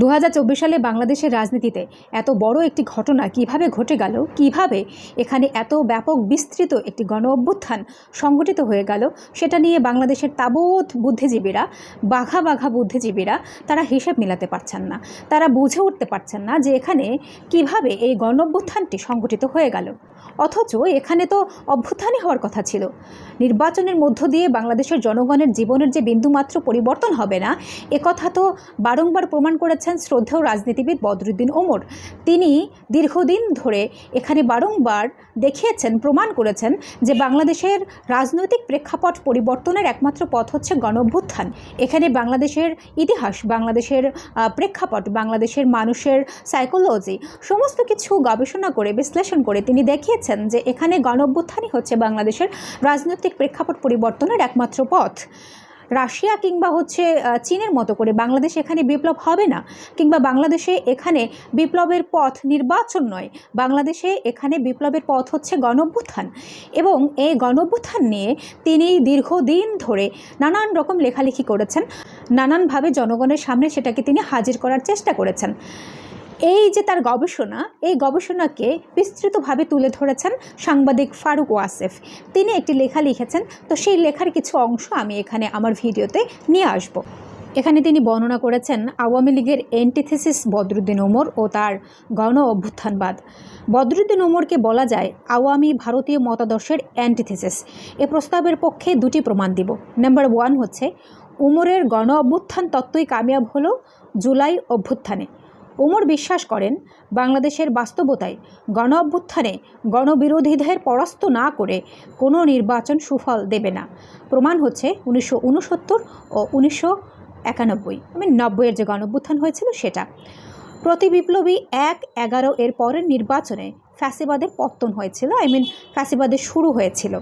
দু হাজার চব্বিশ সালে বাংলাদেশের রাজনীতিতে এত বড় একটি ঘটনা কীভাবে ঘটে গেল, কীভাবে এখানে এত ব্যাপক বিস্তৃত একটি গণ অভ্যুত্থান সংগঠিত হয়ে গেল, সেটা নিয়ে বাংলাদেশের তাবৎ বুদ্ধিজীবীরা, বাঘা বাঘা বুদ্ধিজীবীরা, তারা হিসেব মিলাতে পারছেন না। তারা বুঝে উঠতে পারছেন না যে এখানে কীভাবে এই গণ অভ্যুত্থানটি সংগঠিত হয়ে গেল। অথচ এখানে তো অভ্যুত্থানই হওয়ার কথা ছিল। নির্বাচনের মধ্য দিয়ে বাংলাদেশের জনগণের জীবনের যে বিন্দুমাত্র পরিবর্তন হবে না একথা তো বারংবার প্রমাণ করেছেন শ্রদ্ধেয় রাজনীতিবিদ বদরুদ্দিন ওমর। তিনি দীর্ঘদিন ধরে এখানে বারংবার দেখিয়েছেন, প্রমাণ করেছেন যে বাংলাদেশের রাজনৈতিক প্রেক্ষাপট পরিবর্তনের একমাত্র পথ হচ্ছে গণ অভ্যুত্থান এখানে বাংলাদেশের ইতিহাস, বাংলাদেশের প্রেক্ষাপট, বাংলাদেশের মানুষের সাইকোলজি সমস্ত কিছু গবেষণা করে, বিশ্লেষণ করে তিনি দেখিয়েছেন যে এখানে গণ অভ্যুত্থানই হচ্ছে বাংলাদেশের রাজনৈতিক প্রেক্ষাপট পরিবর্তনের একমাত্র পথ। রাশিয়া কিংবা হচ্ছে চীনের মতো করে বাংলাদেশ এখানে বিপ্লব হবে না। কিংবা বাংলাদেশে এখানে বিপ্লবের পথ নির্বাচন নয়। বাংলাদেশে এখানে বিপ্লবের পথ হচ্ছে গণঅভ্যুত্থান। এবং এই গণঅভ্যুত্থান নিয়ে তিনি দীর্ঘদিন ধরে নানান রকম লেখালেখি করেছেন। নানানভাবে জনগণের সামনে সেটাকে তিনি হাজির করার চেষ্টা করেছেন। এই যে তার গবেষণা, এই গবেষণাকে বিস্তৃতভাবে তুলে ধরেছেন সাংবাদিক ফারুক ওয়াসেফ। তিনি একটি লেখা লিখেছেন। তো সেই লেখার কিছু অংশ আমি এখানে আমার ভিডিওতে নিয়ে আসব। এখানে তিনি বর্ণনা করেছেন আওয়ামী লীগের এন্টিথেসিস বদরুদ্দিন ওমর ও তার গণ অভ্যুত্থানবাদ। বদরুদ্দিন ওমরকে বলা যায় আওয়ামী ভারতীয় মতাদর্শের অ্যান্টিথেসিস এ প্রস্তাবের পক্ষে দুটি প্রমাণ দিব। নাম্বার ওয়ান হচ্ছে উমরের গণ অভ্যুত্থান তত্ত্বই কামিয়াব হলো জুলাই অভ্যুত্থানে। ওমর বিশ্বাস করেন, বাংলাদেশের বাস্তবতায় গণ অভ্যুত্থানে গণবিরোধীদের পরাস্ত না করে কোনো নির্বাচন সুফল দেবে না। প্রমাণ হচ্ছে উনিশশো উনসত্তর ও উনিশশো একানব্বই। আমি নব্বইয়ের যে গণ অভ্যুত্থান হয়েছিল সেটা। প্রতি বিপ্লবী এক এগারো এর পরের নির্বাচনে ফ্যাসিবাদের পত্তন হয়েছিল। আই মিন ফ্যাসিবাদের শুরু হয়েছিল।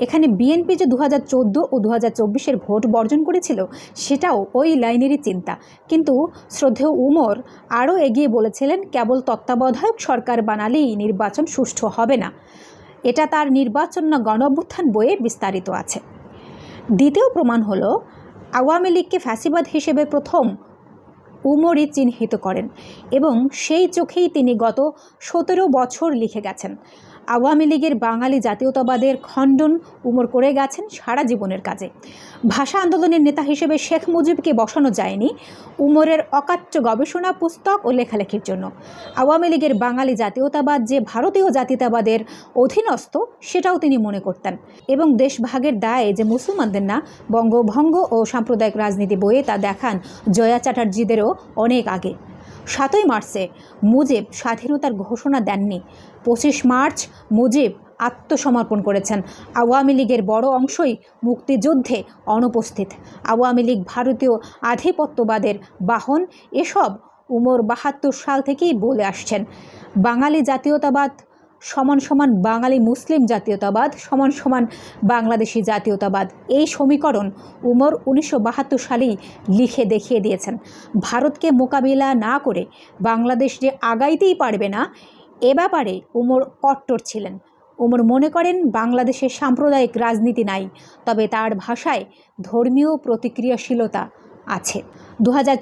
এখানে বিএনপি যে দু হাজার চোদ্দ ও দু হাজার ভোট বর্জন করেছিল, সেটাও ওই লাইনেরই চিন্তা। কিন্তু শ্রদ্ধেয় উমর আরও এগিয়ে বলেছিলেন, কেবল তত্ত্বাবধায়ক সরকার বানালেই নির্বাচন সুষ্ঠু হবে না। এটা তার নির্বাচন না গণ অভ্যুত্থান বইয়ে বিস্তারিত আছে। দ্বিতীয় প্রমাণ হলো, আওয়ামী লীগকে ফ্যাসিবাদ হিসেবে প্রথম উমরই চিহ্নিত করেন এবং সেই চোখেই তিনি গত সতেরো বছর লিখে গেছেন। আওয়ামী লীগের বাঙালি জাতীয়তাবাদের খণ্ডন উমর করে গেছেন সারা জীবনের কাজে। ভাষা আন্দোলনের নেতা হিসেবে শেখ মুজিবকে বসানো যায়নি উমরের অকাট্য গবেষণা, পুস্তক ও লেখালেখির জন্য। আওয়ামী লীগের বাঙালি জাতীয়তাবাদ যে ভারতীয় জাতীয়তাবাদের অধীনস্থ, সেটাও তিনি মনে করতেন। এবং দেশভাগের দায়ে যে মুসলমানদের না, বঙ্গভঙ্গ ও সাম্প্রদায়িক রাজনীতি বইয়ে তা দেখান জয়া চ্যাটার্জিদেরও অনেক আগে। সাতই মার্চে মুজিব স্বাধীনতার ঘোষণা দেননি। পঁচিশ মার্চ মুজিব আত্মসমর্পণ করেছেন। আওয়ামী লীগের বড় অংশই মুক্তিযুদ্ধে অনুপস্থিত। আওয়ামী লীগ ভারতীয় আধিপত্যবাদের বাহন এসব উমর বাহাত্তর সাল থেকেই বলে আসছেন। বাঙালি জাতীয়তাবাদ সমান সমান বাঙালি মুসলিম জাতীয়তাবাদ, সমান সমান বাংলাদেশি জাতীয়তাবাদ। এই সমীকরণ উমর উনিশশো বাহাত্তর সালেই লিখে দেখিয়ে দিয়েছেন। ভারতকে মোকাবিলা না করে বাংলাদেশ যে আগাইতেই পারবে না, এ ব্যাপারে উমর কট্টর ছিলেন। উমর মনে করেন বাংলাদেশে সাম্প্রদায়িক রাজনীতি নাই, তবে তার ভাষায় ধর্মীয় প্রতিক্রিয়াশীলতা আছে। দু হাজার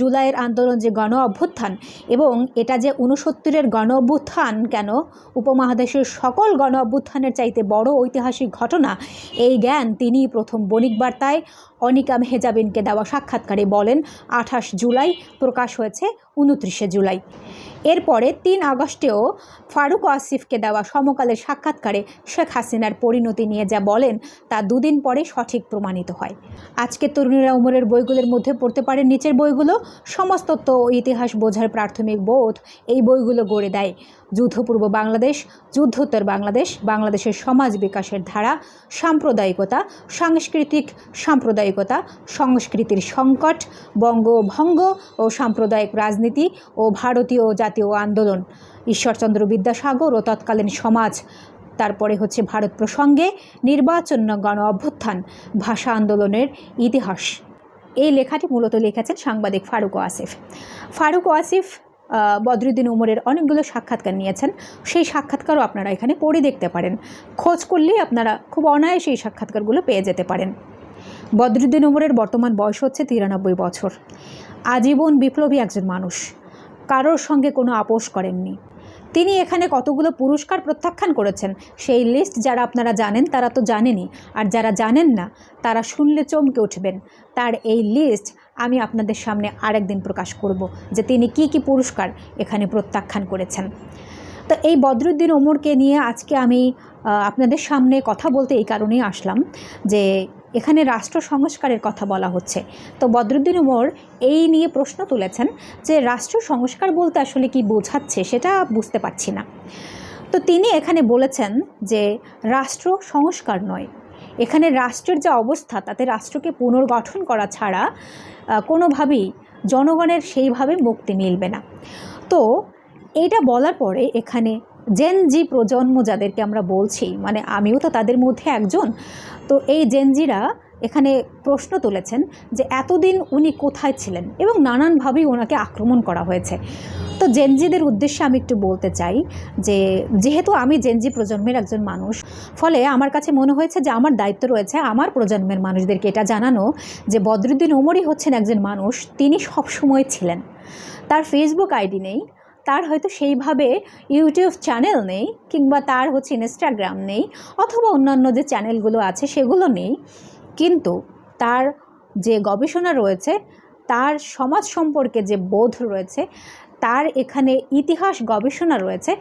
জুলাইয়ের আন্দোলন যে গণ অভ্যুত্থান এবং এটা যে উনসত্তরের গণ অভ্যুত্থান কেন? উপমহাদেশের সকল গণ অভ্যুত্থানের চাইতে বড় ঐতিহাসিক ঘটনা, এই জ্ঞান তিনি প্রথম বণিক বার্তায় অনিকা মেহেজাবিনকে দেওয়া সাক্ষাৎকারে বলেন, আঠাশ জুলাই প্রকাশ হয়েছে উনত্রিশে জুলাই। এরপরে তিন আগস্টেও ফারুক আসিফকে দেওয়া সমকালের সাক্ষাৎকারে শেখ হাসিনার পরিণতি নিয়ে যা বলেন, তা দুদিন পরে সঠিক প্রমাণিত হয়। আজকে তরুণীরা উমরের বইগুলোর মধ্যে পড়তে পারেন নিচের বইগুলো সমাজতত্ত্ব ও ইতিহাস বোঝার প্রাথমিক বোধ এই বইগুলো গড়ে দেয়। যুদ্ধপূর্ব বাংলাদেশ, যুদ্ধোত্তর বাংলাদেশ, বাংলাদেশের সমাজ বিকাশের ধারা, সাম্প্রদায়িকতা, সাংস্কৃতিক সাম্প্রদায়িকতা, সংস্কৃতির সংকট, বঙ্গভঙ্গ ও সাম্প্রদায়িক রাজনীতি ও ভারতীয় জাতীয় আন্দোলন। ঈশ্বরচন্দ্র বিদ্যাসাগর ও তৎকালীন সমাজ, তারপরে হচ্ছে ভারত প্রসঙ্গে নির্বাচন গণ অভ্যুত্থান, ভাষা আন্দোলনের ইতিহাস। এই লেখাটি মূলত লিখেছেন সাংবাদিক ফারুক আসিফ ফারুক আহ, বদরুদ্দিন উমরের অনেকগুলো সাক্ষাৎকার নিয়েছেন। সেই সাক্ষাৎকারও আপনারা এখানে পড়ে দেখতে পারেন। খোঁজ করলেই আপনারা খুব অনায়াসে এই সাক্ষাৎকারগুলো পেয়ে যেতে পারেন। বদরুদ্দিন উমরের বর্তমান বয়স হচ্ছে তিরানব্বই বছর। আজীবন বিপ্লবী একজন মানুষ। কারোর সঙ্গে কোনো আপোষ করেননি। তিনি এখানে কতগুলো পুরস্কার প্রত্যাখ্যান করেছেন, সেই লিস্ট যারা আপনারা জানেন তারা তো জানেনই, আর যারা জানেন না, তারা শুনলে চমকে উঠবেন। তার এই লিস্ট আমি আপনাদের সামনে আরেকদিন প্রকাশ করব যে তিনি কি কি পুরস্কার এখানে প্রত্যাখ্যান করেছেন। তো এই বদরুদ্দিন ওমরকে নিয়ে আজকে আমি আপনাদের সামনে কথা বলতে এই কারণেই আসলাম যে এখানে রাষ্ট্র সংস্কারের কথা বলা হচ্ছে। তো বদরুদ্দিন উমর এই নিয়ে প্রশ্ন তুলেছেন যে, রাষ্ট্র সংস্কার বলতে আসলে কি বোঝাচ্ছে সেটা বুঝতে পারছি না। তো তিনি এখানে বলেছেন যে, রাষ্ট্র সংস্কার নয়। এখানে রাষ্ট্রের যে অবস্থা, তাতে রাষ্ট্রকে পুনর্গঠন করা ছাড়া কোনোভাবেই জনগণের সেইভাবে মুক্তি মিলবে না। তো এইটা বলার পরে এখানে জেন জি প্রজন্ম যাদেরকে আমরা বলছি মানে আমিও তো তাদের মধ্যে একজন, তো এই জেনজিরা এখানে প্রশ্ন তুলেছেন যে এতদিন উনি কোথায় ছিলেন এবং নানানভাবেই ওনাকে আক্রমণ করা হয়েছে। তো জেনজিদের উদ্দেশ্যে আমি একটু বলতে চাই যে, যেহেতু আমি জেনজি প্রজন্মের একজন মানুষ, ফলে আমার কাছে মনে হয়েছে যে আমার দায়িত্ব রয়েছে আমার প্রজন্মের মানুষদেরকে। এটা জানানো যে বদরুদ্দিন ওমরই হচ্ছেন একজন মানুষ, তিনি সবসময় ছিলেন। তার ফেসবুক আইডি নেই তার হয়তো সেইভাবে ইউটিউব চ্যানেল নেই কিংবা তার হচ্ছে ইনস্টাগ্রাম নেই অথবা অন্যান্য যে চ্যানেলগুলো আছে সেগুলো নেই। কিন্তু তার যে গবেষণা রয়েছে, তার সমাজ সম্পর্কে যে বোধ রয়েছে, তার এখানে ইতিহাস গবেষণা রয়েছে,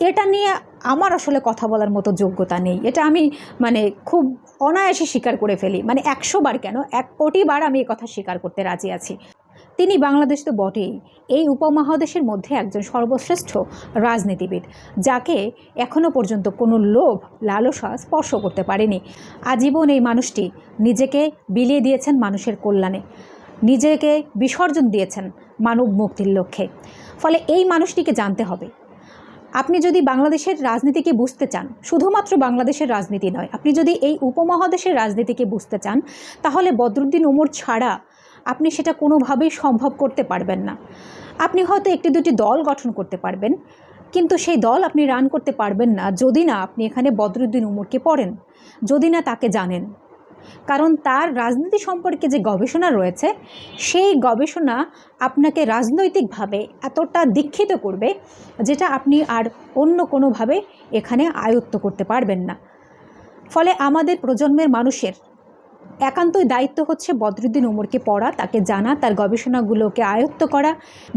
এটা নিয়ে আমার আসলে কথা বলার মতো যোগ্যতা নেই। এটা আমি মানে খুব অনায়াসে স্বীকার করে ফেলি। মানে একশো বার কেন? এক কোটি বার আমি কথা স্বীকার করতে রাজি আছি। তিনি বাংলাদেশ তো বটেই। এই উপমহাদেশের মধ্যে একজন সর্বশ্রেষ্ঠ রাজনীতিবিদ, যাকে এখনও পর্যন্ত কোনো লোভ, লালসা স্পর্শ করতে পারেনি। আজীবন এই মানুষটি নিজেকে বিলিয়ে দিয়েছেন মানুষের কল্যাণে। নিজেকে বিসর্জন দিয়েছেন মানব মুক্তির লক্ষ্যে। ফলে এই মানুষটিকে জানতে হবে, আপনি যদি বাংলাদেশের রাজনীতিকে বুঝতে চান, শুধুমাত্র বাংলাদেশের রাজনীতি নয়, আপনি যদি এই উপমহাদেশের রাজনীতিকে বুঝতে চান, তাহলে বদরুদ্দিন ওমর ছাড়া আপনি সেটা কোনোভাবেই সম্ভব করতে পারবেন না। আপনি হয়তো একটি দুটি দল গঠন করতে পারবেন, কিন্তু সেই দল আপনি রান করতে পারবেন না যদি না আপনি এখানে বদরুদ্দিন উমরকে পড়েন, যদি না তাকে জানেন। কারণ তার রাজনীতি সম্পর্কে যে গবেষণা রয়েছে, সেই গবেষণা আপনাকে রাজনৈতিকভাবে এতটা দীক্ষিত করবে যেটা আপনি আর অন্য কোনোভাবে এখানে আয়ত্ত করতে পারবেন না। ফলে আমাদের প্রজন্মের মানুষের একান্তই দায়িত্ব হচ্ছে বদরুদ্দিন উমরকে পড়া, তাকে জানা, তার গবেষণাগুলোকে আয়ত্ত করা।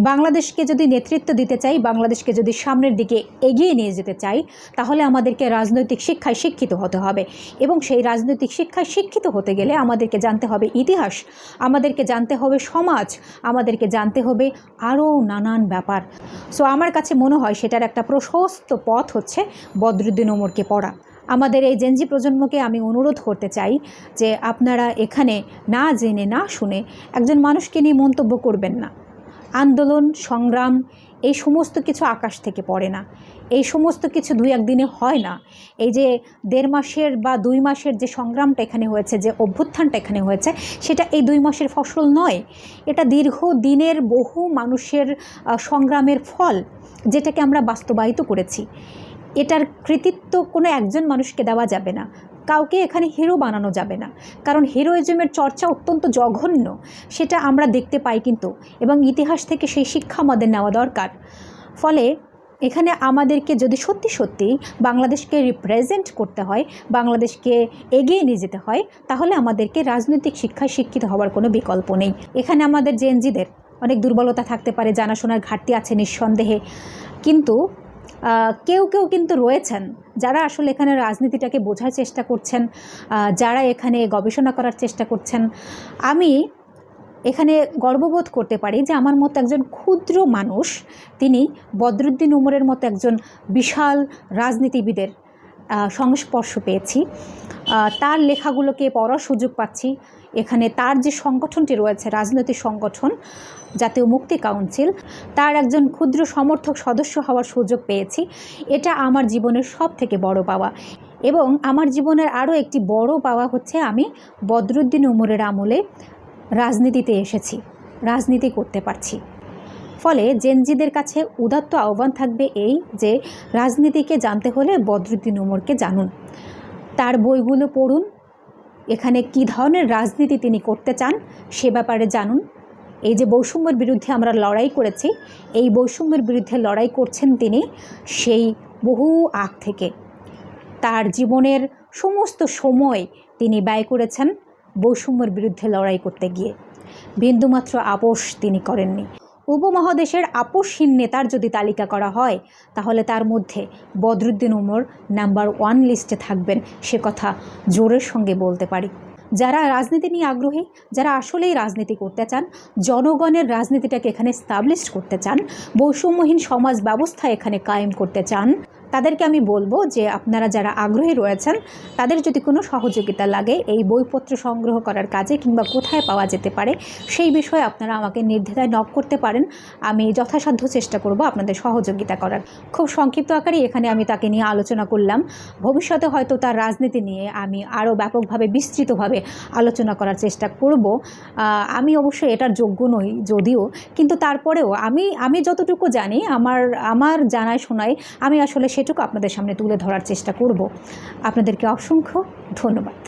বাংলাদেশকে যদি নেতৃত্ব দিতে চাই, বাংলাদেশকে যদি সামনের দিকে এগিয়ে নিয়ে যেতে চাই, তাহলে আমাদেরকে রাজনৈতিক শিক্ষায় শিক্ষিত হতে হবে। এবং সেই রাজনৈতিক শিক্ষায় শিক্ষিত হতে গেলে আমাদেরকে জানতে হবে ইতিহাস, আমাদেরকে জানতে হবে সমাজ, আমাদেরকে জানতে হবে আরও নানান ব্যাপার। সো আমার কাছে মনে হয় সেটার একটা প্রশস্ত পথ হচ্ছে বদরুদ্দিন ওমরকে পড়া। আমাদের এই জেনজি প্রজন্মকে আমি অনুরোধ করতে চাই যে আপনারা এখানে না জেনে, না শুনে একজন মানুষকে নিয়ে মন্তব্য করবেন না। আন্দোলন, সংগ্রাম, এই সমস্ত কিছু আকাশ থেকে পড়ে না। এই সমস্ত কিছু দুই একদিনে হয় না। এই যে দেড় মাসের বা দুই মাসের যে সংগ্রামটা এখানে হয়েছে, যে অভ্যুত্থানটা এখানে হয়েছে, সেটা এই দুই মাসের ফসল নয়। এটা দীর্ঘ দিনের বহু মানুষের সংগ্রামের ফল, যেটাকে আমরা বাস্তবায়িত করেছি। এটার কৃতিত্ব কোনো একজন মানুষকে দেওয়া যাবে না। কাউকে এখানে হিরো বানানো যাবে না। কারণ হিরোইজমের চর্চা অত্যন্ত জঘন্য। সেটা আমরা দেখতে পাই কিন্তু, এবং ইতিহাস থেকে সেই শিক্ষা আমাদের নেওয়া দরকার। ফলে এখানে আমাদেরকে যদি সত্যি সত্যি বাংলাদেশকে রিপ্রেজেন্ট করতে হয়, বাংলাদেশকে এগিয়ে নিয়ে যেতে হয়, তাহলে আমাদেরকে রাজনৈতিক শিক্ষায় শিক্ষিত হওয়ার কোনো বিকল্প নেই। এখানে আমাদের জেনজিদের অনেক দুর্বলতা থাকতে পারে, জানাশোনার ঘাটতি আছে নিঃসন্দেহে। কিন্তু কেউ কেউ কিন্তু রয়েছেন যারা আসলে এখানে রাজনীতিটাকে বোঝার চেষ্টা করছেন যারা এখানে গবেষণা করার চেষ্টা করছেন। আমি এখানে গর্ববোধ করতে পারি যে আমার মতো একজন ক্ষুদ্র মানুষ, তিনি বদরুদ্দিন উমরের মতো একজন বিশাল রাজনীতিবিদের সংস্পর্শ পেয়েছি। তার লেখাগুলোকে পড়ার সুযোগ পাচ্ছি। এখানে তার যে সংগঠনটি রয়েছে, রাজনৈতিক সংগঠন জাতীয় মুক্তি কাউন্সিল, তার একজন ক্ষুদ্র সমর্থক সদস্য হওয়ার সুযোগ পেয়েছি। এটা আমার জীবনের সব থেকে বড় পাওয়া এবং আমার জীবনের আরও একটি বড় পাওয়া হচ্ছে আমি বদরুদ্দিন উমরের আমলে রাজনীতিতে এসেছি, রাজনীতি করতে পারছি। ফলে জেনজিদের কাছে উদাত্ত আহ্বান থাকবে এই যে, রাজনীতিকে জানতে হলে বদরুদ্দিন উমরকে জানুন। তার বইগুলো পড়ুন এখানে কী ধরনের রাজনীতি তিনি করতে চান সে ব্যাপারে জানুন। এই যে বৈষম্যের বিরুদ্ধে আমরা লড়াই করেছি, এই বৈষম্যের বিরুদ্ধে লড়াই করছেন তিনি সেই বহু আগ থেকে। তার জীবনের সমস্ত সময় তিনি ব্যয় করেছেন বৈষম্যের বিরুদ্ধে লড়াই করতে গিয়ে। বিন্দুমাত্র আপোষ তিনি করেননি। উপমহাদেশের আপোষহীন নেতার যদি তালিকা করা হয়, তাহলে তার মধ্যে বদরুদ্দিন উমর নাম্বার ওয়ান লিস্টে থাকবেন, সে কথা জোরের সঙ্গে বলতে পারি। যারা রাজনীতি নিয়ে আগ্রহী, যারা আসলেই রাজনীতি করতে চান, জনগণের রাজনীতিটাকে এখানে স্টাবলিশ করতে চান, বৈষম্যহীন সমাজ ব্যবস্থা এখানে কায়েম করতে চান তাদেরকে আমি বলব যে আপনারা যারা আগ্রহী রয়েছেন, তাদের যদি কোনো সহযোগিতা লাগে এই বইপত্র সংগ্রহ করার কাজে কিংবা কোথায় পাওয়া যেতে পারে, সেই বিষয়ে আপনারা আমাকে নির্দ্বিধায় নক করতে পারেন। আমি যথাসাধ্য চেষ্টা করব আপনাদের সহযোগিতা করার। খুব সংক্ষিপ্ত আকারে এখানে আমি তাকে নিয়ে আলোচনা করলাম। ভবিষ্যতে হয়তো তার রাজনীতি নিয়ে আমি আরও ব্যাপকভাবে বিস্তৃতভাবে আলোচনা করার চেষ্টা করব। আমি অবশ্যই এটার যোগ্য নই যদিও, কিন্তু তারপরেও আমি আমি যতটুকু জানি, আমার আমার জানায় শোনায়, আমি আসলে সেটুকু আপনাদের সামনে তুলে ধরার চেষ্টা করব। আপনাদেরকে অসংখ্য ধন্যবাদ।